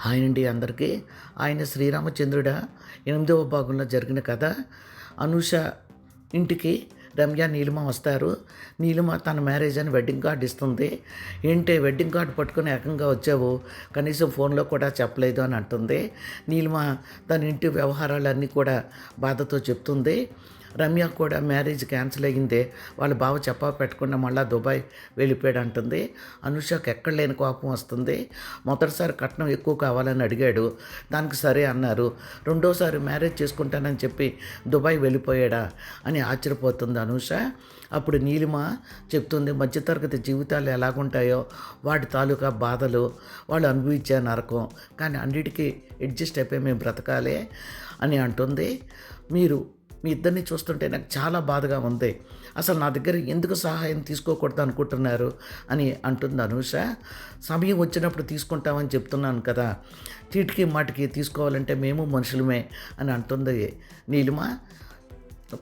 Hi అండి అందరికీ. ఆయన శ్రీరామచంద్రుడ. ఎనిమిదవ భాగంలో జరిగిన కథ. అనూష ఇంటికి రమ్య నీలిమ వస్తారు. నీలిమ తన మ్యారేజ్ అని వెడ్డింగ్ కార్డు ఇస్తుంది. ఏంటి వెడ్డింగ్ కార్డు పట్టుకొని ఏకంగా వచ్చావు? కనీసం ఫోన్లో కూడా చెప్పలేదు అని అంటుంది. నీలిమ తన ఇంటి వ్యవహారాలన్నీ కూడా బాధతో చెప్తుంది. రమ్య కూడా మ్యారేజ్ క్యాన్సిల్ అయ్యిందే. వాళ్ళ బావ చెప్పా పెట్టకుండా మళ్ళీ దుబాయ్ వెళ్ళిపోయాడు అంటుంది. అనుషకు ఎక్కడ లేని కోపం వస్తుంది. మొదటిసారి కట్నం ఎక్కువ కావాలని అడిగాడు. దానికి సరే అన్నారు. రెండోసారి మ్యారేజ్ చేసుకుంటానని చెప్పి దుబాయ్ వెళ్ళిపోయాడా అని ఆశ్చర్యపోతుంది అనూష. అప్పుడు నీలిమ చెప్తుంది మధ్యతరగతి జీవితాలు ఎలాగుంటాయో వాటి తాలూకా బాధలు వాళ్ళు అనుభవించే నరకం. కానీ అన్నిటికీ అడ్జస్ట్ అయిపోయి మేము బ్రతకాలి అని అంటుంది. మీరు మీ ఇద్దరిని చూస్తుంటే నాకు చాలా బాధగా ఉంది. అసలు నా దగ్గర ఎందుకు సహాయం తీసుకోకూడదు అనుకుంటున్నారు అని అంటుంది అనూష. సమయం వచ్చినప్పుడు తీసుకుంటామని చెప్తున్నాను కదా. చీటికి మాటికి తీసుకోవాలంటే మేము మనుషులమే అని అంటుంది నీలిమ.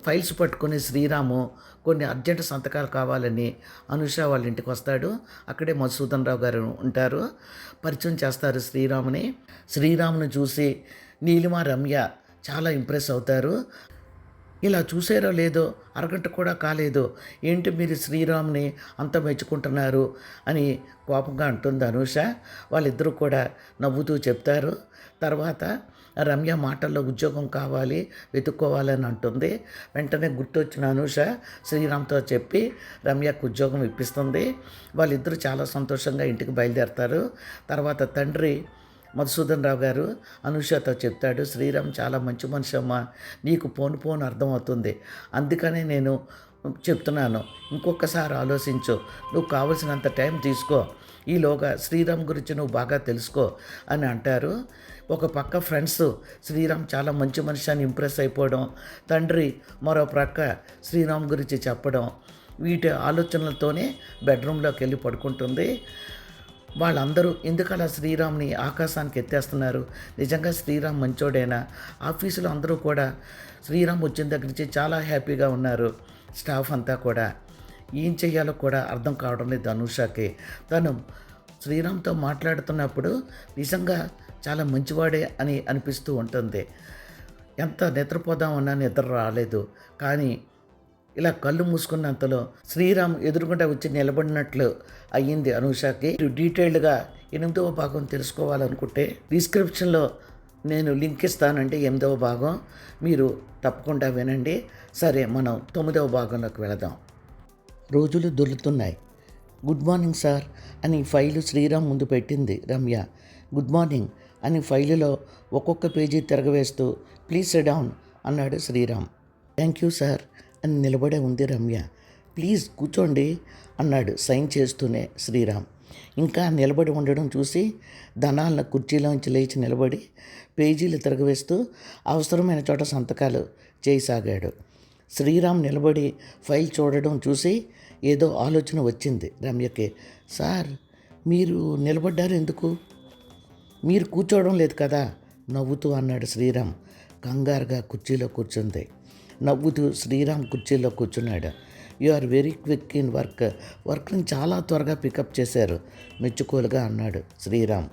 ఫైల్స్ పట్టుకుని శ్రీరాము కొన్ని అర్జెంట్ సంతకాలు కావాలని అనుష వాళ్ళ ఇంటికి వస్తాడు. అక్కడే మధుసూదన్ రావు గారు ఉంటారు. పరిచయం చేస్తారు శ్రీరాముని. శ్రీరాముని చూసి నీలిమ రమ్య చాలా ఇంప్రెస్ అవుతారు. ఇలా చూసారో లేదో అరగంట కూడా కాలేదు ఏంటి మీరు శ్రీరామ్ని అంత మెచ్చుకుంటున్నారు అని కోపంగా అంటుంది అనూష. వాళ్ళిద్దరూ కూడా నవ్వుతూ చెప్తారు. తర్వాత రమ్య మాటల్లో ఉద్యోగం కావాలి వెతుక్కోవాలని అంటుంది. వెంటనే గుర్తొచ్చిన అనూష శ్రీరామ్తో చెప్పి రమ్యకు ఉద్యోగం ఇప్పిస్తుంది. వాళ్ళిద్దరూ చాలా సంతోషంగా ఇంటికి బయలుదేరతారు. తర్వాత తండ్రి మధుసూదన్ రావు గారు అనుషతో చెప్తాడు శ్రీరామ్ చాలా మంచి మనిషి అమ్మా నీకు పోను పోను అర్థమవుతుంది అందుకనే నేను చెప్తున్నాను ఇంకొకసారి ఆలోచించు నువ్వు కావలసినంత టైం తీసుకో. ఈలోగా శ్రీరామ్ గురించి నువ్వు బాగా తెలుసుకో అని అంటారు. ఒక పక్క ఫ్రెండ్స్ శ్రీరామ్ చాలా మంచి మనిషి అని ఇంప్రెస్ అయిపోవడం తండ్రి మరో ప్రక్క శ్రీరామ్ గురించి చెప్పడం వీటి ఆలోచనలతోనే బెడ్రూమ్లోకి వెళ్ళి పడుకుంటుంది. వాళ్ళందరూ ఎందుకలా శ్రీరామ్ని ఆకాశానికి ఎత్తేస్తున్నారు? నిజంగా శ్రీరామ్ మంచోడేనా? ఆఫీసులో అందరూ కూడా శ్రీరామ్ వచ్చిన దగ్గర నుంచి చాలా హ్యాపీగా ఉన్నారు స్టాఫ్ అంతా కూడా. ఏం చేయాలో కూడా అర్థం కావడం లేదు అనుషాకి. తను శ్రీరామ్తో మాట్లాడుతున్నప్పుడు నిజంగా చాలా మంచివాడే అని అనిపిస్తూ ఉంటుంది. ఎంత నిద్రపోదామన్నా నిద్ర రాలేదు. కానీ ఇలా కళ్ళు మూసుకున్నంతలో శ్రీరామ్ ఎదురుగుండా వచ్చి నిలబడినట్లు అయ్యింది అనూషకి. డీటెయిల్డ్గా ఎనిమిదవ భాగం తెలుసుకోవాలనుకుంటే డిస్క్రిప్షన్లో నేను లింక్ ఇస్తానండి ఎనిమిదవ భాగం. మీరు తప్పకుండా వినండి. సరే మనం తొమ్మిదవ భాగంలోకి వెళదాం. రోజులు దొరుకుతున్నాయి గుడ్ మార్నింగ్ సార్ అని ఫైలు శ్రీరామ్ ముందు పెట్టింది రమ్య. గుడ్ మార్నింగ్ అని ఫైలులో ఒక్కొక్క పేజీ తిరగవేస్తూ ప్లీజ్ డౌన్ అన్నాడు శ్రీరామ్. థ్యాంక్ యూ సార్ అని నిలబడే ఉంది రమ్య. ప్లీజ్ కూర్చోండి అన్నాడు సైన్ చేస్తూనే శ్రీరామ్. ఇంకా నిలబడి ఉండడం చూసి ధనాలను కుర్చీలోంచి లేచి నిలబడి పేజీలు తిరగవేస్తూ అవసరమైన చోట సంతకాలు చేయసాగాడు. శ్రీరామ్ నిలబడి ఫైల్ చూడడం చూసి ఏదో ఆలోచన వచ్చింది రమ్యకి. సార్ మీరు నిలబడ్డారు ఎందుకు? మీరు కూర్చోవడం లేదు కదా నవ్వుతూ అన్నాడు శ్రీరామ్. కంగారుగా కుర్చీలో కూర్చుంది. నవ్వుతూ శ్రీరామ్ కుర్చీలో కూర్చున్నాడు. You are very quick in work. వర్క్ని చాలా త్వరగా పికప్ చేశారు మెచ్చుకోలుగా అన్నాడు శ్రీరామ్.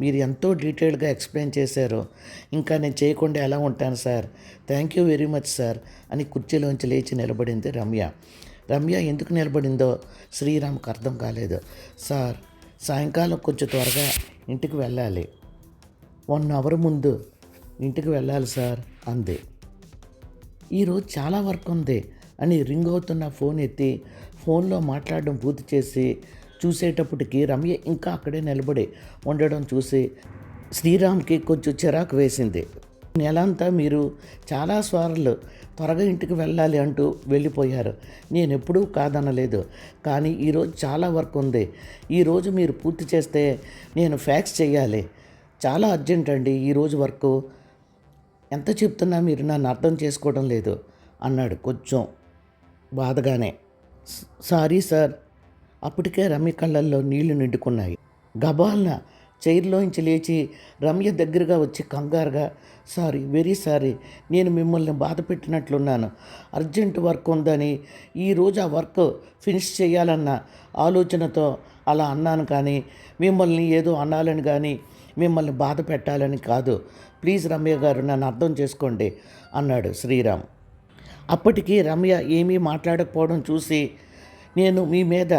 మీరు ఎంతో డీటెయిల్డ్గా ఎక్స్ప్లెయిన్ చేశారు. ఇంకా నేను చేయకుండా ఎలా ఉంటాను sir? Thank you very much sir అని కుర్చీలోంచి లేచి నిలబడింది రమ్య. రమ్య ఎందుకు నిలబడిందో శ్రీరామ్కి అర్థం కాలేదు. సార్ సాయంకాలం కొంచెం త్వరగా ఇంటికి వెళ్ళాలి. వన్ అవర్ ముందు ఇంటికి వెళ్ళాలి సార్ అంది. ఈరోజు చాలా వర్క్ ఉంది అని రింగ్ అవుతున్న ఫోన్ ఎత్తి ఫోన్లో మాట్లాడడం పూర్తి చేసి చూసేటప్పటికి రమ్య ఇంకా అక్కడే నిలబడి ఉండడం చూసి శ్రీరామ్కి కొంచెం చిరాకు వేసింది. నెలంతా మీరు చాలా సార్లు త్వరగా ఇంటికి వెళ్ళాలి అంటూ వెళ్ళిపోయారు. నేను ఎప్పుడూ కాదనలేదు. కానీ ఈరోజు చాలా వర్క్ ఉంది. ఈరోజు మీరు పూర్తి చేస్తే నేను ఫ్యాక్స్ చేయాలి. చాలా అర్జెంట్ అండి ఈరోజు వర్క్. ఎంత చెప్తున్నా మీరు నన్ను అర్థం చేసుకోవడం లేదు అన్నాడు కొంచెం బాధగానే. Sorry sir. అప్పటికే రమ్య కళ్ళల్లో నీళ్ళు నిండుకున్నాయి. గబాల్న చైర్లోంచి లేచి రమ్య దగ్గరగా వచ్చి కంగారుగా సారీ వెరీ సారీ. నేను మిమ్మల్ని బాధ పెట్టినట్లున్నాను. అర్జెంట్ వర్క్ ఉందని ఈరోజు ఆ వర్క్ ఫినిష్ చేయాలన్న ఆలోచనతో అలా అన్నాను కానీ మిమ్మల్ని ఏదో అనాలని కానీ మిమ్మల్ని బాధ పెట్టాలని కాదు. ప్లీజ్ రమ్య గారు నన్ను అర్థం చేసుకోండి అన్నాడు శ్రీరామ్. అప్పటికి రమ్య ఏమీ మాట్లాడకపోవడం చూసి నేను మీ మీద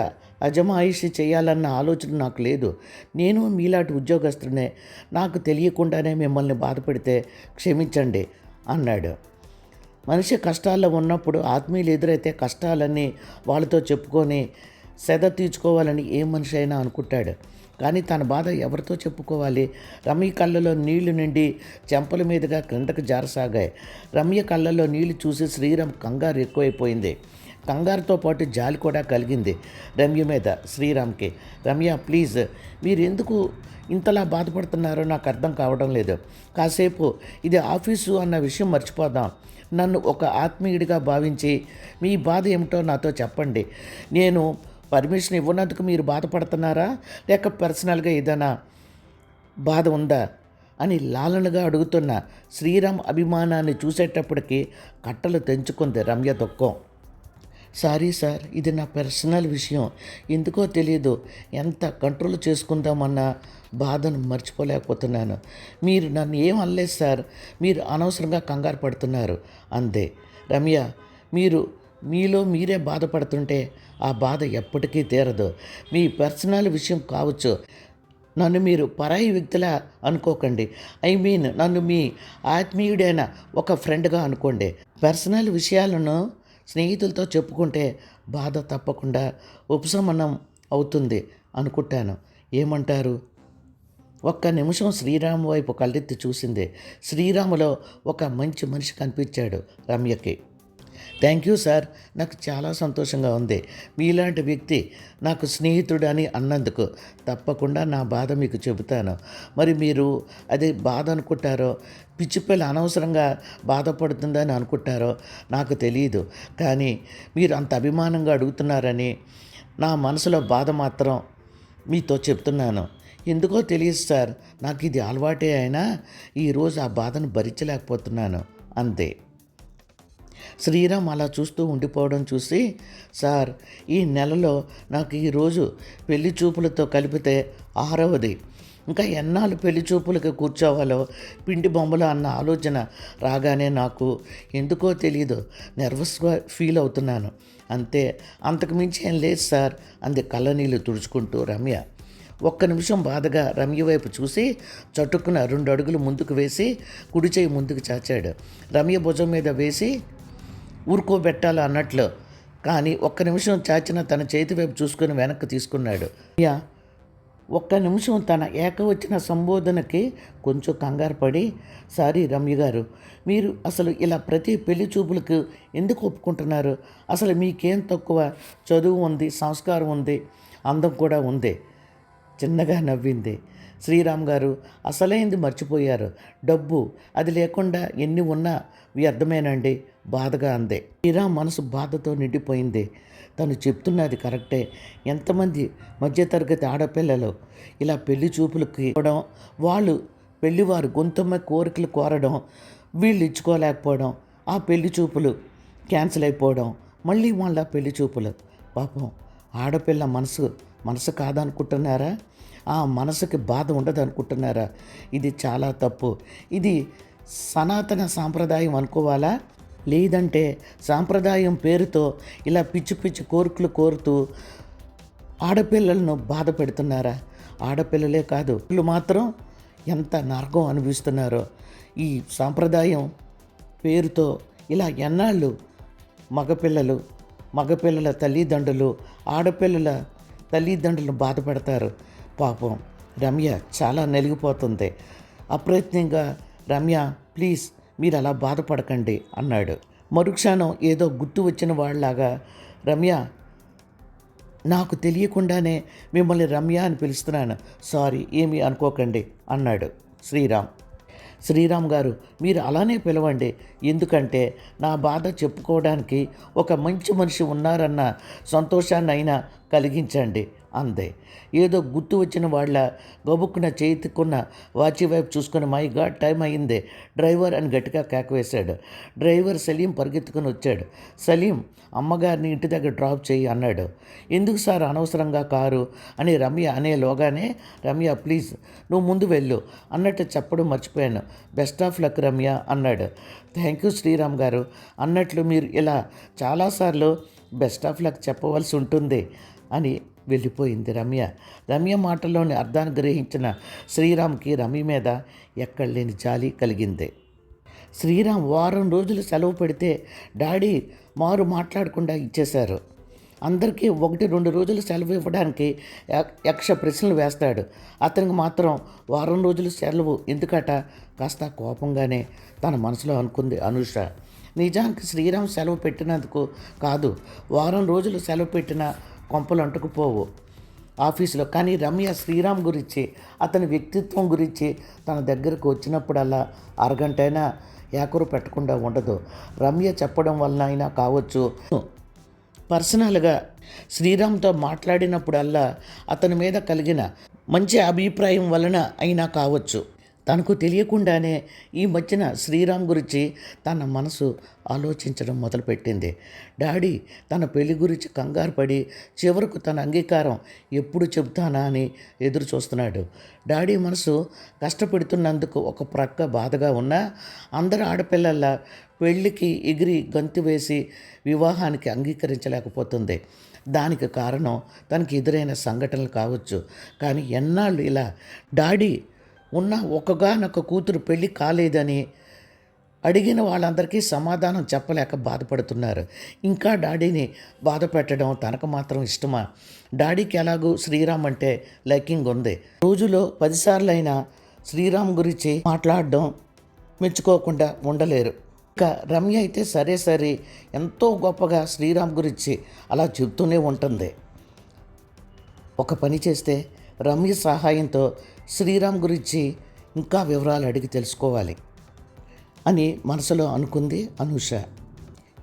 అజమాయిషి చేయాలన్న ఆలోచన నాకు లేదు. నేను మీలాంటి ఉద్యోగస్తునే నాకు తెలియకుండానే మిమ్మల్ని బాధపెడితే క్షమించండి అన్నాడు. మనిషి కష్టాల్లో ఉన్నప్పుడు ఆత్మీయులు ఎదురైతే కష్టాలన్నీ వాళ్ళతో చెప్పుకొని సెద తీర్చుకోవాలని ఏ మనిషి అయినా అనుకుంటాడు. కానీ తన బాధ ఎవరితో చెప్పుకోవాలి? రమ్య కళ్ళలో నీళ్ళు నిండి చెంపల మీదుగా క్రిందకు జారసాగాయి. రమ్య కళ్ళలో నీళ్ళు చూసి శ్రీరామ్ కంగారు ఎక్కువైపోయింది. కంగారుతో పాటు జాలి కూడా కలిగింది రమ్య మీద శ్రీరామ్కి. రమ్య ప్లీజ్ మీరెందుకు ఇంతలా బాధపడుతున్నారో నాకు అర్థం కావడం లేదు. కాసేపు ఇది ఆఫీసు అన్న విషయం మర్చిపోదాం. నన్ను ఒక ఆత్మీయుడిగా భావించి మీ బాధ ఏమిటో నాతో చెప్పండి. నేను పర్మిషన్ ఇవ్వనందుకు మీరు బాధపడుతున్నారా? లేక పర్సనల్గా ఏదైనా బాధ ఉందా? అని లాలనగా అడుగుతున్న శ్రీరామ్ అభిమానాన్ని చూసేటప్పటికి కట్టలు తెంచుకుంది రమ్య దుఃఖం. సారీ సార్ ఇది నా పర్సనల్ విషయం. ఎందుకో తెలియదు ఎంత కంట్రోల్ చేసుకుందామన్న బాధను మర్చిపోలేకపోతున్నాను. మీరు నన్ను ఏం అనలేదు సార్. మీరు అనవసరంగా కంగారు పడుతున్నారు. అంతే రమ్య. మీరు మీలో మీరే బాధపడుతుంటే ఆ బాధ ఎప్పటికీ తీరదు. మీ పర్సనల్ విషయం కావచ్చు. నన్ను మీరు పరాయి వ్యక్తిలా అనుకోకండి. ఐ మీన్ నన్ను మీ ఆత్మీయుడైన ఒక ఫ్రెండ్గా అనుకోండి. పర్సనల్ విషయాలను స్నేహితులతో చెప్పుకుంటే బాధ తప్పకుండా ఉపశమనం అవుతుంది అనుకుంటాను. ఏమంటారు? ఒక్క నిమిషం శ్రీరాము వైపు కళ్ళెత్తి చూసింది. శ్రీరాములో ఒక మంచి మనిషి కనిపించాడు రమ్యకి. థ్యాంక్ యూ సార్ నాకు చాలా సంతోషంగా ఉంది. మీలాంటి వ్యక్తి నాకు స్నేహితుడు అని అన్నందుకు తప్పకుండా నా బాధ మీకు చెబుతాను. మరి మీరు అది బాధ అనుకుంటారో పిచ్చిపిల్ల అనవసరంగా బాధపడుతుందని అనుకుంటారో నాకు తెలియదు కానీ మీరు అంత అభిమానంగా అడుగుతున్నారని నా మనసులో బాధ మాత్రం మీతో చెప్తున్నాను. ఎందుకో తెలియదు సార్ నాకు ఇది అలవాటే అయినా ఈరోజు ఆ బాధను భరించలేకపోతున్నాను. అంతే. శ్రీరామ్ అలా చూస్తూ ఉండిపోవడం చూసి సార్ ఈ నెలలో నాకు ఈరోజు పెళ్ళి చూపులతో కలిపితే ఆరవది. ఇంకా ఎన్నాళ్ళు పెళ్ళి చూపులకు కూర్చోవాలో పిండి బొమ్మలు అన్న ఆలోచన రాగానే నాకు ఎందుకో తెలియదు నర్వస్గా ఫీల్ అవుతున్నాను. అంతే అంతకు మించి ఏం లేదు సార్ అంది కళ్ళనీళ్ళు తుడుచుకుంటూ రమ్య. ఒక్క నిమిషం బాధగా రమ్య వైపు చూసి చటుక్కున రెండు అడుగులు ముందుకు వేసి కుడి చేయి ముందుకు చాచాడు. రమ్య భుజం మీద వేసి ఊరుకోబెట్టాలి అన్నట్లు. కానీ ఒక్క నిమిషం చాచిన తన చేతి వైపు చూసుకుని వెనక్కి తీసుకున్నాడు. యా ఒక్క నిమిషం తన ఏకవచన సంబోధనకి కొంచెం కంగారు పడి సారీ రమ్య గారు మీరు అసలు ఇలా ప్రతి పెళ్ళి చూపులకు ఎందుకు ఒప్పుకుంటున్నారు? అసలు మీకేం తక్కువ చదువు ఉంది సంస్కారం ఉంది అందం కూడా ఉంది. చిన్నగా నవ్వింది. శ్రీరామ్ గారు అసలైంది మర్చిపోయారు. డబ్బు అది లేకుండా ఎన్ని ఉన్నా వ్యర్థమేనండి బాధగా అందే. శ్రీరామ్ మనసు బాధతో నిండిపోయింది. తను చెప్తున్నది కరెక్టే. ఎంతమంది మధ్యతరగతి ఆడపిల్లలు ఇలా పెళ్ళి చూపులకి ఇవ్వడం వాళ్ళు పెళ్ళివారు గొంతమ్మ కోరికలు కోరడం వీళ్ళు ఇచ్చుకోలేకపోవడం ఆ పెళ్ళి చూపులు క్యాన్సిల్ అయిపోవడం మళ్ళీ వాళ్ళ పెళ్ళి చూపులు. పాపం ఆడపిల్ల మనసు మనసు కాదనుకుంటున్నారా? ఆ మనసుకి బాధ ఉండదు అనుకుంటున్నారా? ఇది చాలా తప్పు. ఇది సనాతన సాంప్రదాయం అనుకోవాలా? లేదంటే సాంప్రదాయం పేరుతో ఇలా పిచ్చి పిచ్చి కోరికలు కోరుతూ ఆడపిల్లలను బాధ పెడుతున్నారా? ఆడపిల్లలే కాదు పిల్లలు మాత్రం ఎంత నరకం అనిపిస్తున్నారో ఈ సాంప్రదాయం పేరుతో ఇలా ఎన్నాళ్ళు మగపిల్లలు మగపిల్లల తల్లిదండ్రులు ఆడపిల్లల తల్లిదండ్రులను బాధ పెడతారు? పాపం రమ్య చాలా నలిగిపోతుంది. అప్రయత్నంగా రమ్య ప్లీజ్ మీరు అలా బాధపడకండి అన్నాడు. మరుక్షణం ఏదో గుర్తు వచ్చిన వాళ్ళలాగా రమ్య నాకు తెలియకుండానే మిమ్మల్ని రమ్య అని పిలుస్తున్నాను. సారీ ఏమీ అనుకోకండి అన్నాడు శ్రీరామ్. శ్రీరామ్ గారు మీరు అలానే పిలవండి. ఎందుకంటే నా బాధ చెప్పుకోవడానికి ఒక మంచి మనిషి ఉన్నారన్న సంతోషాన్ని అయినా కలిగించండి. అందే. ఏదో గుర్తు వచ్చిన వాళ్ళ గబుక్కున చేతికున్న వాచి వైపు చూసుకుని మై గాడ్ టైం అయిందే. డ్రైవర్ అని గట్టిగా కేకవేశాడు డ్రైవర్ సలీం పరిగెత్తుకుని వచ్చాడు. సలీం అమ్మగారిని ఇంటి దగ్గర డ్రాప్ చేయి అన్నాడు. ఎందుకు సార్ అనవసరంగా కారు? అని రమ్య అనేలోగానే రమ్య ప్లీజ్ నువ్వు ముందు వెళ్ళు. అన్నట్టు చెప్పడం మర్చిపోయాను. బెస్ట్ ఆఫ్ లక్ రమ్య అన్నాడు. థ్యాంక్ యూ శ్రీరామ్ గారు. అన్నట్లు మీరు ఇలా చాలాసార్లు బెస్ట్ ఆఫ్ లక్ చెప్పవలసి ఉంటుంది అని వెళ్ళిపోయింది రమ్య. రమ్య మాటల్లోని అర్థాన్ని గ్రహించిన శ్రీరామ్కి రమ్య మీద ఎక్కడ లేని జాలి కలిగింది. శ్రీరామ్ వారం రోజులు సెలవు పెడితే డాడీ మారు మాట్లాడకుండా ఇచ్చేశారు. అందరికీ ఒకటి రెండు రోజులు సెలవు ఇవ్వడానికి యక్ష- యక్ష ప్రశ్నలు వేస్తాడు. అతనికి మాత్రం వారం రోజులు సెలవు ఎందుకట? కాస్త కోపంగానే తన మనసులో అనుకుంది అనుష. నిజానికి శ్రీరామ్ సెలవు పెట్టినందుకు కాదు వారం రోజులు సెలవు పెట్టిన కొంపలు అంటుకుపోవు ఆఫీసులో. కానీ రమ్య శ్రీరామ్ గురించి అతని వ్యక్తిత్వం గురించి తన దగ్గరకు వచ్చినప్పుడల్లా అరగంటైనా ఏకరు పెట్టకుండా ఉండదు. రమ్య చెప్పడం వలన అయినా కావచ్చు. పర్సనల్గా శ్రీరామ్తో మాట్లాడినప్పుడల్లా అతని మీద కలిగిన మంచి అభిప్రాయం వలన అయినా కావచ్చు. తనకు తెలియకుండానే ఈ మధ్యన శ్రీరామ్ గురించి తన మనసు ఆలోచించడం మొదలుపెట్టింది. డాడీ తన పెళ్ళి గురించి కంగారు పడి చివరకు తన అంగీకారం ఎప్పుడు చెబుతానా అని ఎదురు చూస్తున్నాడు. డాడీ మనసు కష్టపెడుతున్నందుకు ఒక ప్రక్క బాధగా ఉన్నా అందరు ఆడపిల్లల్లా పెళ్ళికి ఎగిరి గంతు వేసి వివాహానికి అంగీకరించలేకపోతుంది. దానికి కారణం తనకి ఎదురైన సంఘటనలు కావచ్చు. కానీ ఎన్నాళ్ళు ఇలా డాడీ ఉన్న ఒకగానొక కూతురు పెళ్ళి కాలేదని అడిగిన వాళ్ళందరికీ సమాధానం చెప్పలేక బాధపడుతున్నారు. ఇంకా డాడీని బాధ పెట్టడం తనకు మాత్రం ఇష్టమా? డాడీకి ఎలాగూ శ్రీరామ్ అంటే లైకింగ్ ఉంది. రోజులో పదిసార్లైనా శ్రీరామ్ గురించి మాట్లాడడం మెచ్చుకోకుండా ఉండలేరు. ఇక రమ్య అయితే సరే సరే ఎంతో గొప్పగా శ్రీరామ్ గురించి అలా చెప్తూనే ఉంటుంది. ఒక పని చేస్తే రమ్య సహాయంతో శ్రీరామ్ గురించి ఇంకా వివరాలు అడిగి తెలుసుకోవాలి అని మనసులో అనుకుంది అనూష.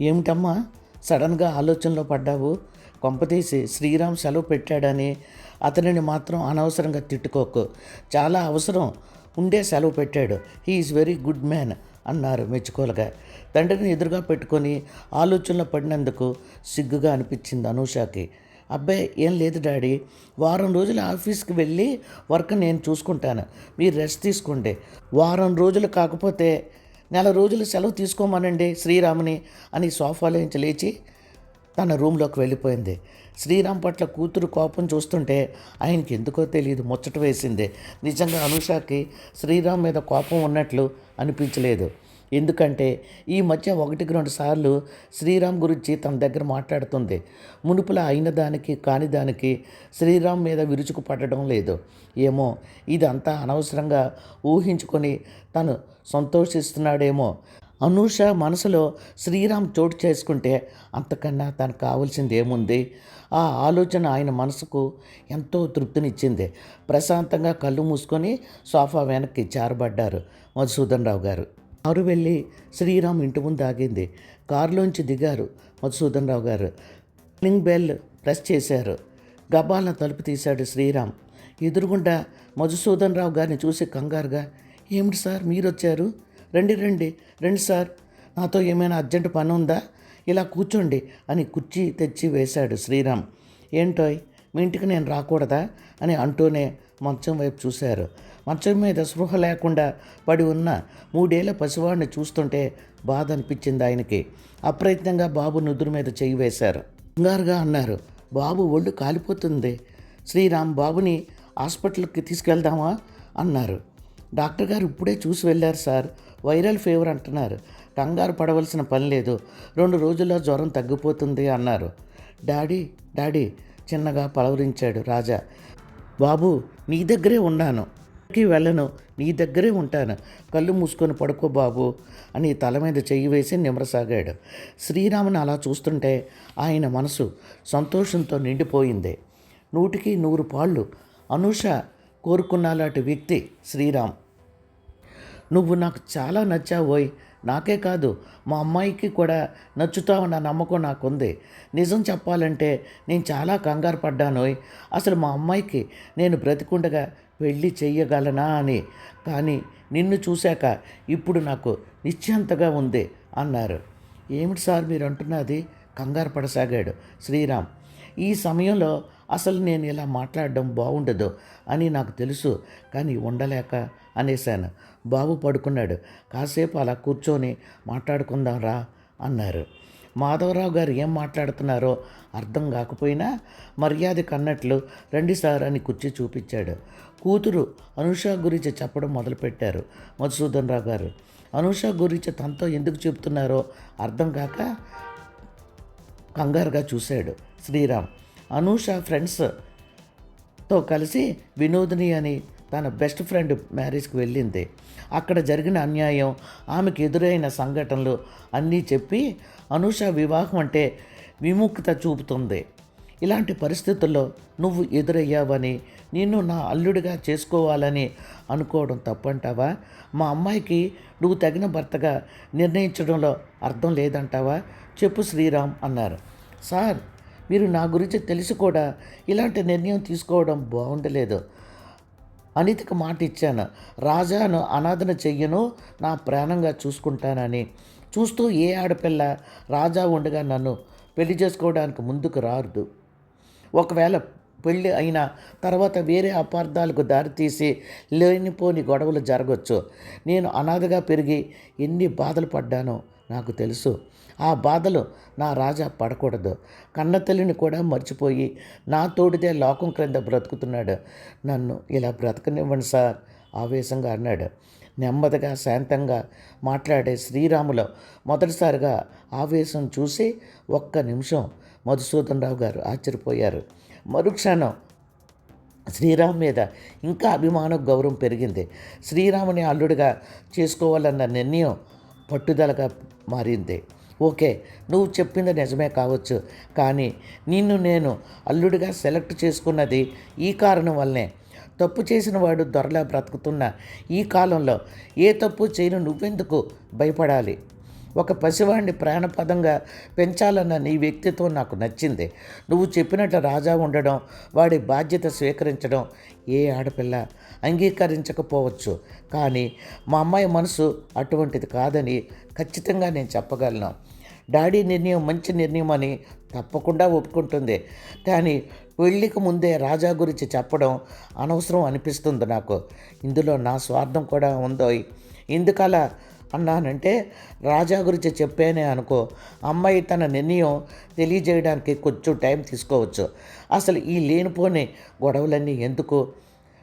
ఏమిటమ్మా సడన్గా ఆలోచనలో పడ్డావు? కొంపతీసి శ్రీరామ్ సెలవు పెట్టాడని అతనిని మాత్రం అనవసరంగా తిట్టుకోకు. చాలా అవసరం ఉండే సెలవు పెట్టాడు. He is very good man అన్నారు మెచ్చుకోలుగా. తండ్రిని ఎదురుగా పెట్టుకొని ఆలోచనలో పడినందుకు సిగ్గుగా అనిపించింది అనూషకి. అబ్బాయి ఏం లేదు డాడీ వారం రోజులు ఆఫీస్కి వెళ్ళి వర్క్ నేను చూసుకుంటాను మీరు రెస్ట్ తీసుకోండి. వారం రోజులు కాకపోతే నెల రోజులు సెలవు తీసుకోమనండి శ్రీరాముని అని సోఫాలో నుంచి లేచి తన రూమ్లోకి వెళ్ళిపోయింది. శ్రీరామ్ పట్ల కూతురు కోపం చూస్తుంటే ఆయనకి ఎందుకో తెలియదు ముచ్చట వేసింది. నిజంగా అనుషాకి శ్రీరామ్ మీద కోపం ఉన్నట్లు అనిపించలేదు. ఎందుకంటే ఈ మధ్య ఒకటికి రెండు సార్లు శ్రీరామ్ గురించి తన దగ్గర మాట్లాడుతుంది. మునుపులా అయిన దానికి కాని దానికి శ్రీరామ్ మీద విరుచుకు పడడం లేదు. ఏమో ఇదంతా అనవసరంగా ఊహించుకొని తను సంతోషిస్తున్నాడేమో. అనూష మనసులో శ్రీరామ్ చోటు చేసుకుంటే అంతకన్నా తనకు కావాల్సింది ఏముంది ఆ ఆలోచన ఆయన మనసుకు ఎంతో తృప్తినిచ్చింది. ప్రశాంతంగా కళ్ళు మూసుకొని సోఫా వెనక్కి జారబడ్డారు మధుసూదన్ రావు గారు. కారు వెళ్ళి శ్రీరామ్ ఇంటి ముందు ఆగింది. కారులోంచి దిగారు మధుసూదన్ రావు గారు. కాలింగ్ బెల్ ప్రెస్ చేశారు. గబాలను తలుపు తీశాడు శ్రీరామ్. ఎదురుగుండా మధుసూదన్ రావు గారిని చూసి కంగారుగా ఏమిటి సార్ మీరు వచ్చారు రండి రండి రండి సార్. నాతో ఏమైనా అర్జెంట్ పని ఉందా ఇలా కూర్చోండి అని కుర్చీ తెచ్చి వేశాడు శ్రీరామ్. ఏంటోయ్ మీ ఇంటికి నేను రాకూడదా అని అంటూనే మంచం వైపు చూశారు. మంచం మీద స్పృహ లేకుండా పడి ఉన్న మూడేళ్ళ పసివాడిని చూస్తుంటే బాధ అనిపించింది ఆయనకి. అప్రయత్నంగా బాబు నుదురు మీద చెయ్యి వేశారు. కంగారుగా అన్నారు బాబు ఒళ్ళు కాలిపోతుంది. శ్రీరామ్ బాబుని హాస్పిటల్కి తీసుకెళ్దామా? అన్నారు. డాక్టర్ గారు ఇప్పుడే చూసి వెళ్ళారు సార్. వైరల్ ఫీవర్ అంటున్నారు. కంగారు పడవలసిన పని లేదు. రెండు రోజుల్లో జ్వరం తగ్గిపోతుంది అన్నారు. డాడీ డాడీ చిన్నగా పలవరించాడు రాజా. బాబు నీ దగ్గరే ఉన్నాను. ఎక్కడికి వెళ్ళను? నీ దగ్గరే ఉంటాను. కళ్ళు మూసుకొని పడుకో బాబు అని తల మీద చెయ్యి వేసి నిమరసాగాడు శ్రీరాముని అలా చూస్తుంటే ఆయన మనసు సంతోషంతో నిండిపోయింది. నూటికి నూరు పాళ్ళు అనూష కోరుకున్నలాంటి వ్యక్తి శ్రీరామ్. నువ్వు నాకు చాలా నచ్చావోయ్. నాకే కాదు మా అమ్మాయికి కూడా నచ్చుతామన్న నమ్మకం నాకుంది. నిజం చెప్పాలంటే నేను చాలా కంగారు పడ్డాను అసలు మా అమ్మాయికి నేను బ్రతికుండగా పెళ్ళి చెయ్యగలనా అని. కానీ నిన్ను చూశాక ఇప్పుడు నాకు నిశ్చంతగా ఉంది అన్నారు. ఏమిటి సార్ మీరు అంటున్నది కంగారు పడసాగాడు శ్రీరామ్. ఈ సమయంలో అసలు నేను ఇలా మాట్లాడడం బాగుండదు అని నాకు తెలుసు కానీ ఉండలేక అనేశాను. బాబు పడుకున్నాడు. కాసేపు అలా కూర్చొని మాట్లాడుకుందాం రా అన్నారు. మాధవరావు గారు ఏం మాట్లాడుతున్నారో అర్థం కాకపోయినా మర్యాద కన్నట్లు రండి సార్ అని కుర్చీ చూపించాడు. కూతురు అనుష గురించి చెప్పడం మొదలుపెట్టారు మధుసూదన్ రావు గారు. అనుష గురించి తనతో ఎందుకు చెబుతున్నారో అర్థం కాక కంగారుగా చూశాడు శ్రీరామ్. అనూష ఫ్రెండ్స్తో కలిసి వినోదిని అని తన బెస్ట్ ఫ్రెండ్ మ్యారేజ్కి వెళ్ళింది. అక్కడ జరిగిన అన్యాయం ఆమెకు ఎదురైన సంఘటనలు అన్నీ చెప్పి అనూష వివాహం అంటే విముక్త చూపుతుంది. ఇలాంటి పరిస్థితుల్లో నువ్వు ఎదురయ్యావని నిన్ను నా అల్లుడిగా చేసుకోవాలని అనుకోవడం తప్పంటావా? మా అమ్మాయికి నువ్వు తగిన భర్తగా నిర్ణయించడంలో అర్థం లేదంటావా? చెప్పు శ్రీరామ్ అన్నారు. సార్ మీరు నా గురించి తెలిసి కూడా ఇలాంటి నిర్ణయం తీసుకోవడం బాగుండలేదు. అనితికి మాట ఇచ్చాను రాజాను అనాథన చెయ్యను నా ప్రాణంగా చూసుకుంటానని. చూస్తూ ఏ ఆడపిల్ల రాజా ఉండగా నన్ను పెళ్ళి చేసుకోవడానికి ముందుకు రారుదు. ఒకవేళ పెళ్ళి అయిన తర్వాత వేరే అపార్థాలకు దారితీసి లేనిపోని గొడవలు జరగవచ్చు నేను అనాథగా పెరిగి ఎన్ని బాధలు పడ్డానో నాకు తెలుసు. ఆ బాధలు నా రాజా పడకూడదు. కన్న తల్లిని కూడా మర్చిపోయి నా తోడిదే లోకం క్రింద బ్రతుకుతున్నాడు. నన్ను ఇలా బ్రతకనివ్వండి సార్ ఆవేశంగా అన్నాడు. నెమ్మదిగా శాంతంగా మాట్లాడే శ్రీరాములో మొదటిసారిగా ఆవేశం చూసి ఒక్క నిమిషం మధుసూదన్ రావు గారు ఆశ్చర్యపోయారు. మరుక్షణం శ్రీరామ్ మీద ఇంకా అభిమానం గౌరవం పెరిగింది. శ్రీరాముని అల్లుడిగా చేసుకోవాలన్న నిర్ణయం పట్టుదలగా మారింది. ఓకే నువ్వు చెప్పింది నిజమే కావచ్చు కానీ నిన్ను నేను అల్లుడిగా సెలెక్ట్ చేసుకున్నది ఈ కారణం వల్లనే. తప్పు చేసిన వాడు దొరలా బ్రతుకుతున్న ఈ కాలంలో ఏ తప్పు చేయను నువ్వెందుకు భయపడాలి? ఒక పసివాడిని ప్రాణపదంగా పెంచాలన్న నీ వ్యక్తిత్వం నాకు నచ్చింది. నువ్వు చెప్పినట్లు రాజా ఉండడం వాడి బాధ్యత స్వీకరించడం ఏ ఆడపిల్ల అంగీకరించకపోవచ్చు. కానీ మా అమ్మాయి మనసు అటువంటిది కాదని ఖచ్చితంగా నేను చెప్పగలను. డాడీ నిర్ణయం మంచి నిర్ణయం అని తప్పకుండా ఒప్పుకుంటుంది. కానీ పెళ్ళికి ముందే రాజా గురించి చెప్పడం అనవసరం అనిపిస్తుంది నాకు. ఇందులో నా స్వార్థం కూడా ఉందో ఇందుకలా అన్నానంటే రాజా గురించి చెప్పానే అనుకో. అమ్మాయి తన నిర్ణయం తెలియజేయడానికి కొంచెం టైం తీసుకోవచ్చు. అసలు ఈ లేనిపోని గొడవలన్నీ ఎందుకు?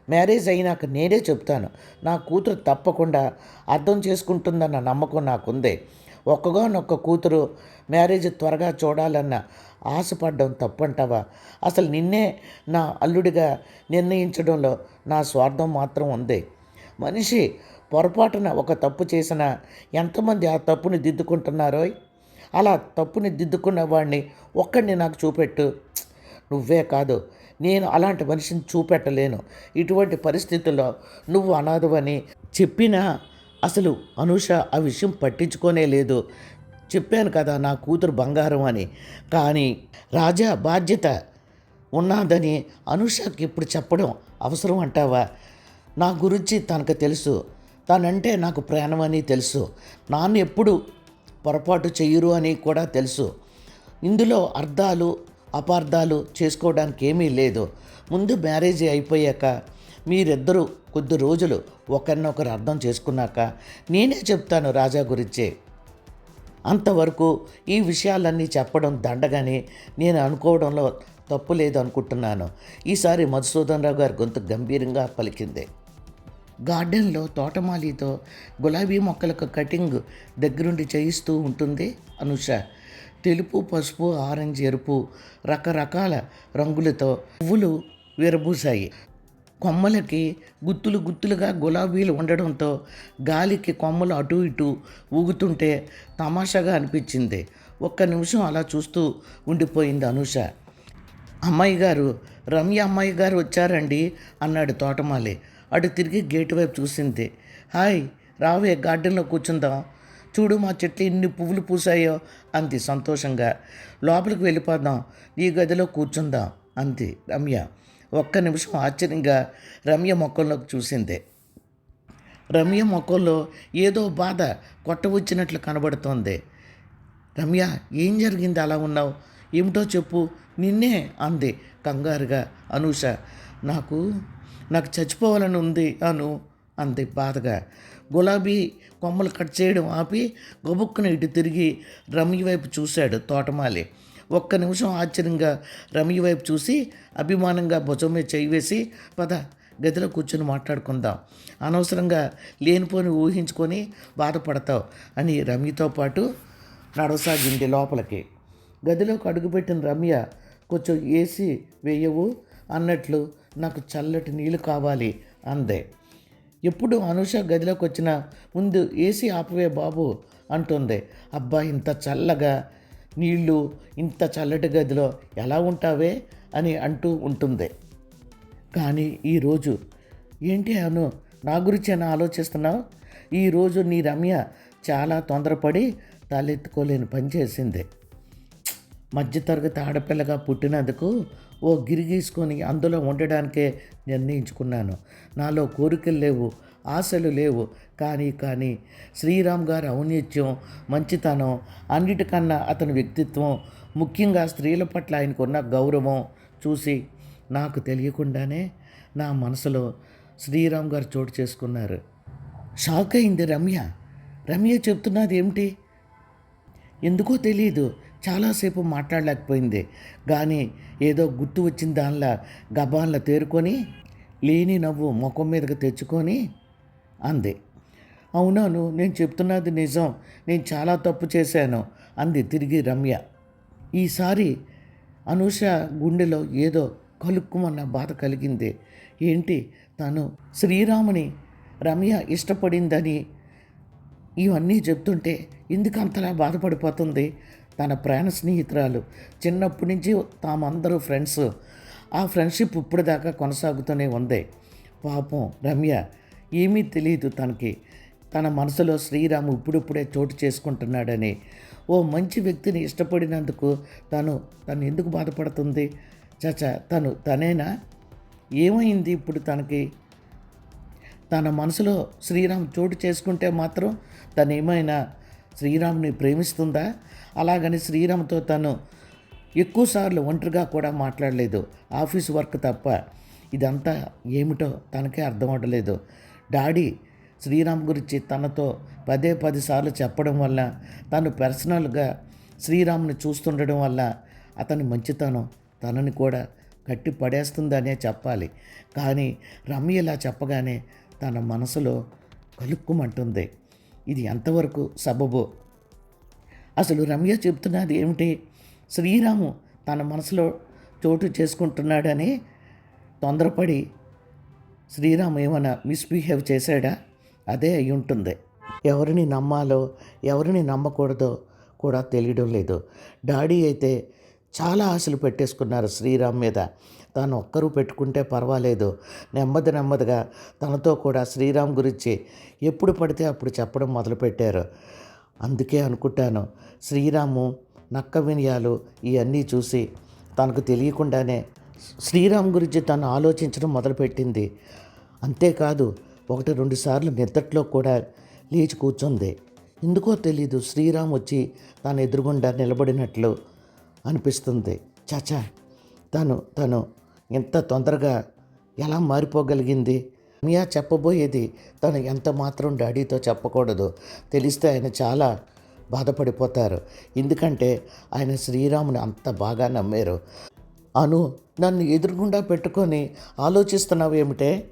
మ్యారేజ్ అయినాక నేనే చెప్తాను. నా కూతురు తప్పకుండా అర్థం చేసుకుంటుందన్న నమ్మకం నాకుంది. ఒక్కగానొక్క కూతురు మ్యారేజ్ త్వరగా చూడాలన్న ఆశపడ్డం తప్పంటావా? అసలు నిన్నే నా అల్లుడిగా నిర్ణయించడంలో నా స్వార్థం మాత్రం ఉంది. మనిషి పొరపాటున ఒక తప్పు చేసిన ఎంతమంది ఆ తప్పుని దిద్దుకుంటున్నారో? అలా తప్పుని దిద్దుకున్న వాడిని ఒక్కడిని నాకు చూపెట్టు. నువ్వే కాదు నేను అలాంటి మనిషిని చూపెట్టలేను. ఇటువంటి పరిస్థితుల్లో నువ్వు అనాథవని చెప్పినా అసలు అనూష ఆ విషయం పట్టించుకోనే లేదు. చెప్పాను కదా నా కూతురు బంగారం అని. కానీ రాజా బాధ్యత ఉన్నదని అనుషకి ఇప్పుడు చెప్పడం అవసరం అంటావా? నా గురించి తనకు తెలుసు. తనంటే నాకు ప్రాణమని తెలుసు. నాన్న ఎప్పుడు పొరపాటు చెయ్యరు అని కూడా తెలుసు. ఇందులో అర్థాలు అపార్థాలు చేసుకోవడానికి ఏమీ లేదు. ముందు మ్యారేజ్ అయిపోయాక మీరిద్దరూ కొద్ది రోజులు ఒకరినొకరు అర్థం చేసుకున్నాక నేనే చెప్తాను రాజా గురించే. అంతవరకు ఈ విషయాలన్నీ చెప్పడం దండగానే నేను అనుకోవడంలో తప్పు లేదు అనుకుంటున్నాను. ఈసారి మధుసూదన్ రావు గారి గొంతు గంభీరంగా పలికింది. గార్డెన్లో తోటమాలితో గులాబీ మొక్కలకు కటింగ్ దగ్గరుండి చేయిస్తూ ఉంటుంది అనుష. తెలుపు పసుపు ఆరెంజ్ ఎరుపు రకరకాల రంగులతో పువ్వులు విరబూసాయి కొమ్మలకి గుత్తులు గుత్తులుగా గులాబీలు ఉండడంతో గాలికి కొమ్మలు అటు ఇటు ఊగుతుంటే తమాషాగా అనిపించింది. ఒక్క నిమిషం అలా చూస్తూ ఉండిపోయింది అనుష. అమ్మాయి గారు రమ్య అమ్మాయి గారు వచ్చారండి అన్నాడు తోటమాలి. అటు తిరిగి గేటు వైపు చూసింది. హాయ్ రావే గార్డెన్లో కూర్చుందాం. చూడు మా చెట్లు ఎన్ని పువ్వులు పూసాయో అంది సంతోషంగా. లోపలికి వెళ్ళిపోదాం ఈ గదిలో కూర్చుందాం అంది రమ్య. ఒక్క నిమిషం ఆశ్చర్యంగా రమ్య మొక్కల్లోకి చూసింది. రమ్య మొక్కల్లో ఏదో బాధ కొట్టవచ్చినట్లు కనబడుతోంది. రమ్య ఏం జరిగింది? అలా ఉన్నావు? ఏమిటో చెప్పు నిన్నే అంది కంగారుగా అనూష. నాకు నాకు చచ్చిపోవాలని ఉంది అను అంది బాధగా. గులాబీ కొమ్మలు కట్ చేయడం ఆపి గబుక్కున ఇటు తిరిగి రమ్య వైపు చూశాడు తోటమాలి. ఒక్క నిమిషం ఆశ్చర్యంగా రమ్య వైపు చూసి అభిమానంగా భుజం మీద చేయి వేసి పద గదిలో కూర్చొని మాట్లాడుకుందాం. అనవసరంగా లేనిపోని ఊహించుకొని బాధపడతావు అని రమ్యతో పాటు నడవసాగింది లోపలికి. గదిలోకి అడుగుపెట్టిన రమ్య కొంచెం ఏసీ వేయవు అన్నట్లు నాకు చల్లటి నీళ్ళు కావాలి అందే. ఎప్పుడు అనుష గదిలోకి వచ్చిన ముందు ఏసీ ఆపవే బాబు అంటుంది. అబ్బా ఇంత చల్లగా నీళ్ళు ఇంత చల్లటి గదిలో ఎలా ఉంటావే అని అంటూ ఉంటుంది. కానీ ఈరోజు ఏంటి అను నా గురించి అని ఆలోచిస్తున్నావు? ఈరోజు నీ రమ్య చాలా తొందరపడి తలెత్తుకోలేని పని చేసింది. మధ్యతరగతి ఆడపిల్లగా పుట్టినందుకు ఓ గిరిగీసుకొని అందులో ఉండడానికే నిర్ణయించుకున్నాను. నాలో కోరికలు లేవు ఆశలు లేవు. కానీ కానీ శ్రీరామ్ గారి ఔన్నత్యం మంచితనం అన్నిటికన్నా అతని వ్యక్తిత్వం ముఖ్యంగా స్త్రీల పట్ల ఆయనకున్న గౌరవం చూసి నాకు తెలియకుండానే నా మనసులో శ్రీరామ్ గారు చోటు చేసుకున్నారు. షాక్ అయింది రమ్య. రమ్య చెప్తున్నది ఏమిటి ఎందుకో తెలియదు చాలాసేపు మాట్లాడలేకపోయింది. కానీ ఏదో గుర్తు వచ్చిన దానిలా గబాన్ల తేరుకొని లేని నవ్వు ముఖం మీదకి తెచ్చుకొని అంది. అవునాను నేను చెప్తున్నది నిజం. నేను చాలా తప్పు చేశాను అంది తిరిగి రమ్య. ఈసారి అనూష గుండెలో ఏదో కలుక్కుమన్న బాధ కలిగింది. ఏంటి? తను శ్రీరాముని రమ్య ఇష్టపడిందని ఇవన్నీ చెప్తుంటే ఎందుకు అంతలా బాధపడిపోతుంది? తన ప్రాణ స్నేహితురాలు. చిన్నప్పటి నుంచి తామందరూ ఫ్రెండ్స్. ఆ ఫ్రెండ్షిప్ ఇప్పుడు దాకా కొనసాగుతూనే ఉంది. పాపం రమ్య ఏమీ తెలియదు తనకి. తన మనసులో శ్రీరాము ఇప్పుడిప్పుడే చోటు చేసుకుంటున్నాడని. ఓ మంచి వ్యక్తిని ఇష్టపడినందుకు తను తను ఎందుకు బాధపడుతుంది? చచా తను తనేనా? ఏమైంది ఇప్పుడు తనకి? తన మనసులో శ్రీరామ్ చోటు చేసుకుంటే మాత్రం తను ఏమైనా శ్రీరామ్ని ప్రేమిస్తుందా? అలాగని శ్రీరామ్తో తను ఎక్కువసార్లు ఒంటరిగా కూడా మాట్లాడలేదు. ఆఫీస్ వర్క్ తప్ప ఇదంతా ఏమిటో తనకే అర్థం అవ్వలేదు డాడీ శ్రీరామ్ గురించి తనతో పదే పది సార్లు చెప్పడం వల్ల తను పర్సనల్గా శ్రీరామ్ని చూస్తుండడం వల్ల అతని మంచితనం తనని కూడా కట్టి పడేస్తుందనే చెప్పాలి. కానీ రమ్య ఇలా చెప్పగానే తన మనసులో కలుక్కుమంటుంది. ఇది ఎంతవరకు సబబు? అసలు రమ్య చెప్తున్నది ఏమిటి? శ్రీరాము తన మనసులో చోటు చేసుకుంటున్నాడని తొందరపడి శ్రీరామ్ ఏమైనా మిస్బిహేవ్ చేశాడా? అదే అయి ఉంటుంది ఎవరిని నమ్మాలో ఎవరిని నమ్మకూడదో కూడా తెలియడం లేదు. డాడీ అయితే చాలా ఆశలు పెట్టేసుకున్నారు శ్రీరామ్ మీద. తాను ఒక్కరూ పెట్టుకుంటే పర్వాలేదు. నెమ్మది నెమ్మదిగా తనతో కూడా శ్రీరామ్ గురించి ఎప్పుడు పడితే అప్పుడు చెప్పడం మొదలుపెట్టారు. అందుకే అనుకుంటాను శ్రీరాము నక్క వినయాలు ఇవన్నీ చూసి తనకు తెలియకుండానే శ్రీరామ్ గురించి తను ఆలోచించడం మొదలుపెట్టింది. అంతేకాదు ఒకటి రెండు సార్లు నిద్రలో కూడా లేచి కూర్చుంది. ఎందుకో తెలీదు శ్రీరామ్ వచ్చి తాను ఎదురుగుండా నిలబడినట్లు అనిపిస్తుంది. చాచా తను తను ఇంత తొందరగా ఎలా మారిపోగలిగింది? మియా చెప్పబోయేది తను ఎంత మాత్రం డాడీతో చెప్పకూడదు. తెలిస్తే ఆయన చాలా బాధపడిపోతారు. ఎందుకంటే ఆయన శ్రీరాముని అంత బాగా నమ్మారు. అను నన్ను ఎదురుగుండా పెట్టుకొని ఆలోచిస్తున్నావు ఏమిటే?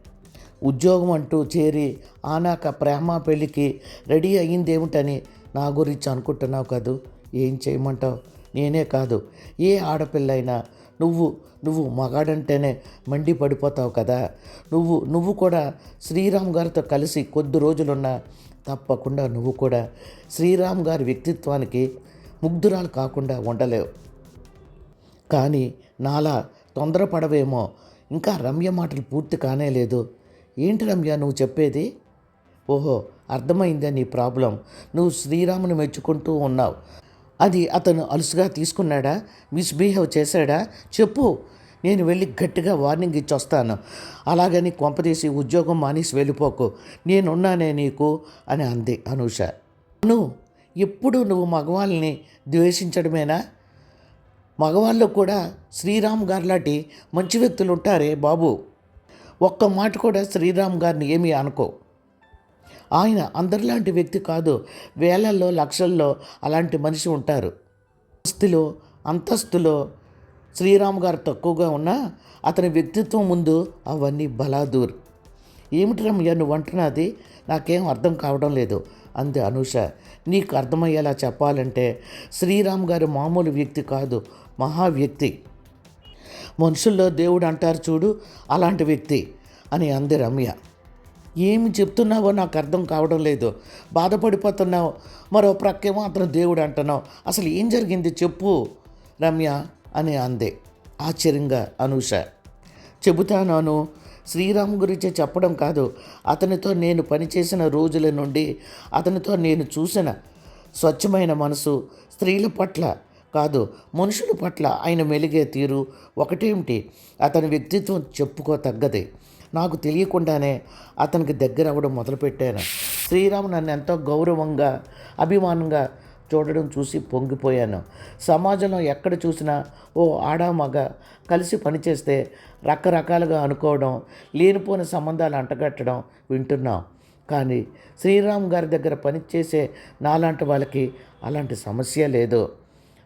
ఉద్యోగం అంటూ చేరి ఆనాక ప్రేమ పెళ్ళికి రెడీ అయ్యిందేమిటని నా గురించి అనుకుంటున్నావు కదూ? ఏం చేయమంటావు? నేనే కాదు. ఏ ఆడపిల్లైనా నువ్వు నువ్వు మగాడంటేనే మండి పడిపోతావు కదా. నువ్వు నువ్వు కూడా శ్రీరామ్ గారితో కలిసి కొద్ది రోజులున్నా తప్పకుండా నువ్వు కూడా శ్రీరామ్ గారి వ్యక్తిత్వానికి ముగ్ధురాలు కాకుండా ఉండలేవు. కానీ నాలా తొందరపడవేమో. ఇంకా రమ్య మాటలు పూర్తి కానే లేదు. ఏంటి రమ్య నువ్వు చెప్పేది? ఓహో అర్థమైందే నీ ప్రాబ్లం. నువ్వు శ్రీరాముని మెచ్చుకుంటూ ఉన్నావు. అది అతను అలుసుగా తీసుకున్నాడా? మిస్బిహేవ్ చేశాడా? చెప్పు. నేను వెళ్ళి గట్టిగా వార్నింగ్ ఇచ్చొస్తాను అలాగని కొంపదీసి ఉద్యోగం మానేసి వెళ్ళిపోకు. నేనున్నానే నీకు? అని అంది అనూష. నువ్వు ఎప్పుడు నువ్వు మగవాళ్ళని ద్వేషించడమేనా? మగవాళ్ళు కూడా శ్రీరామ్ గారు లాంటి మంచి వ్యక్తులు ఉంటారే బాబు. ఒక్క మాట కూడా శ్రీరామ్ గారిని ఏమీ అనుకో. ఆయన అందరిలాంటి వ్యక్తి కాదు. వేలల్లో లక్షల్లో అలాంటి మనిషి ఉంటారు. ఆస్తిలో అంతస్తులో శ్రీరామ్ గారు తక్కువగా ఉన్నా అతని వ్యక్తిత్వం ముందు అవన్నీ బలాదూర్. ఏమిటి రమ్య నువ్వు అంటున్నది నాకేం అర్థం కావడం లేదు. అంది అనూష. నీకు అర్థమయ్యేలా చెప్పాలంటే శ్రీరామ్ గారు మామూలు వ్యక్తి కాదు మహా వ్యక్తి. మనుషుల్లో దేవుడు అంటారు చూడు అలాంటి వ్యక్తి అని అంది రమ్య. ఏమి చెప్తున్నావో నాకు అర్థం కావడం లేదు. బాధపడిపోతున్నావు. మరో ప్రక్కేమో అతను దేవుడు అంటున్నావు. అసలు ఏం జరిగింది చెప్పు. రమ్య అని అందే. ఆశ్చర్యంగా అనూష. చెబుతాను శ్రీరామ్ గురించి చెప్పడం కాదు. అతనితో నేను పనిచేసిన రోజుల నుండి అతనితో నేను చూసిన స్వచ్ఛమైన మనసు స్త్రీల పట్ల కాదు మనుషుల పట్ల ఆయన మెలిగే తీరు ఒకటేమిటి? అతని వ్యక్తిత్వం చెప్పుకోతగ్గది. నాకు తెలియకుండానే అతనికి దగ్గర అవ్వడం మొదలుపెట్టాను. శ్రీరామ్ నన్ను ఎంతో గౌరవంగా అభిమానంగా చూడడం చూసి పొంగిపోయాను. సమాజంలో ఎక్కడ చూసినా ఓ ఆడ మగ కలిసి పనిచేస్తే రకరకాలుగా అనుకోవడం లేనిపోని సంబంధాలు అంటగట్టడం వింటున్నాం. కానీ శ్రీరామ్ గారి దగ్గర పనిచేసే నాలాంటి వాళ్ళకి అలాంటి సమస్య లేదు.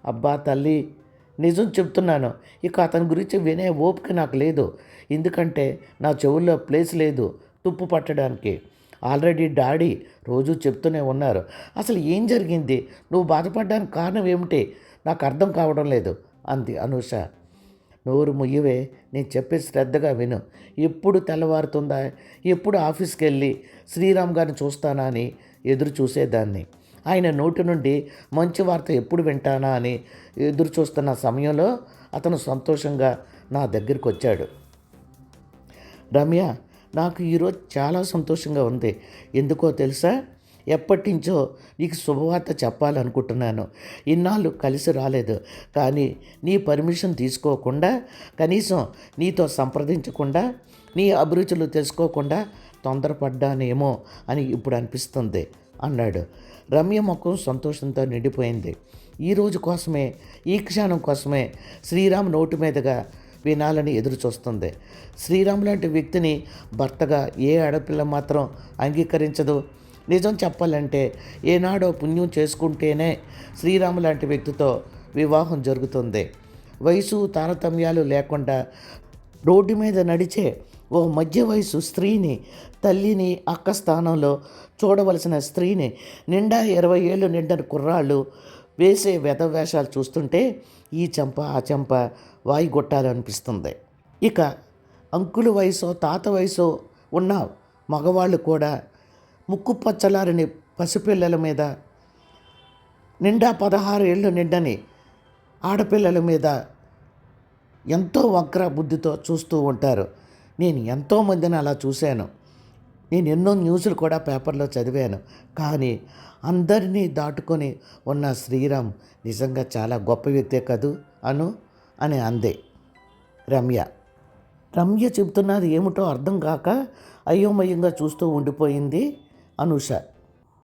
అబ్బా తల్లి నిజం చెప్తున్నాను. ఇక అతని గురించి వినే ఓపిక నాకు లేదు. ఎందుకంటే నా చెవుల్లో ప్లేస్ లేదు తుప్పు పట్టడానికి. ఆల్రెడీ డాడీ రోజు చెప్తూనే ఉన్నారు. అసలు ఏం జరిగింది? నువ్వు బాధపడడానికి కారణం ఏమిటి? నాకు అర్థం కావడం లేదు అంది అనూష. నోరు ముయ్యవే నేను చెప్పే శ్రద్ధగా విను. ఎప్పుడు తెల్లవారుతుందా? ఎప్పుడు ఆఫీస్కి వెళ్ళి శ్రీరామ్ గారిని చూస్తానా అని ఎదురు చూసేదాన్ని. ఆయన నోటి నుండి మంచి వార్త ఎప్పుడు వింటానా అని ఎదురు చూస్తున్న సమయంలో అతను సంతోషంగా నా దగ్గరికి వచ్చాడు. రమ్య నాకు ఈరోజు చాలా సంతోషంగా ఉంది. ఎందుకో తెలుసా? ఎప్పటి నుంచో నీకు శుభవార్త చెప్పాలనుకుంటున్నాను. ఇన్నాళ్ళు కలిసి రాలేదు. కానీ నీ పర్మిషన్ తీసుకోకుండా కనీసం నీతో సంప్రదించకుండా నీ అభిరుచులు తెలుసుకోకుండా తొందరపడ్డానేమో అని ఇప్పుడు అనిపిస్తుంది అన్నాడు. రమ్య ముఖం సంతోషంతో నిండిపోయింది. ఈ రోజు కోసమే ఈ క్షణం కోసమే శ్రీరామ్ నోటి మీదుగా వినాలని ఎదురు చూస్తుంది శ్రీరామ్ లాంటి వ్యక్తిని భర్తగా ఏ ఆడపిల్ల మాత్రం అంగీకరించదు. నిజం చెప్పాలంటే ఏనాడో పుణ్యం చేసుకుంటేనే శ్రీరామ్ లాంటి వ్యక్తితో వివాహం జరుగుతుంది. వయసు తారతమ్యాలు లేకుండా రోడ్డు మీద నడిచే ఓ మధ్య వయసు స్త్రీని తల్లిని అక్క స్థానంలో చూడవలసిన స్త్రీని నిండా ఇరవై ఏళ్ళు నిండిన కుర్రాళ్ళు వేసే వేషాలు చూస్తుంటే ఈ చెంప ఆ చెంప వాయిగొట్టాలనిపిస్తుంది ఇక అంకుల వయసు తాత వయసు ఉన్న మగవాళ్ళు కూడా ముక్కు పచ్చలారని పసిపిల్లల మీద నిండా పదహారు ఏళ్ళు నిండని ఆడపిల్లల మీద ఎంతో వక్ర బుద్ధితో చూస్తూ ఉంటారు. నేను ఎంతోమందిని అలా చూశాను. నేను ఎన్నో న్యూస్లు కూడా పేపర్లో చదివాను. కానీ అందరినీ దాటుకొని ఉన్న శ్రీరామ్ నిజంగా చాలా గొప్ప వ్యక్తే కదూ? అను? అని అందే రమ్య. రమ్య చెబుతున్నది ఏమిటో అర్థం కాక అయోమయంగా చూస్తూ ఉండిపోయింది అనుష.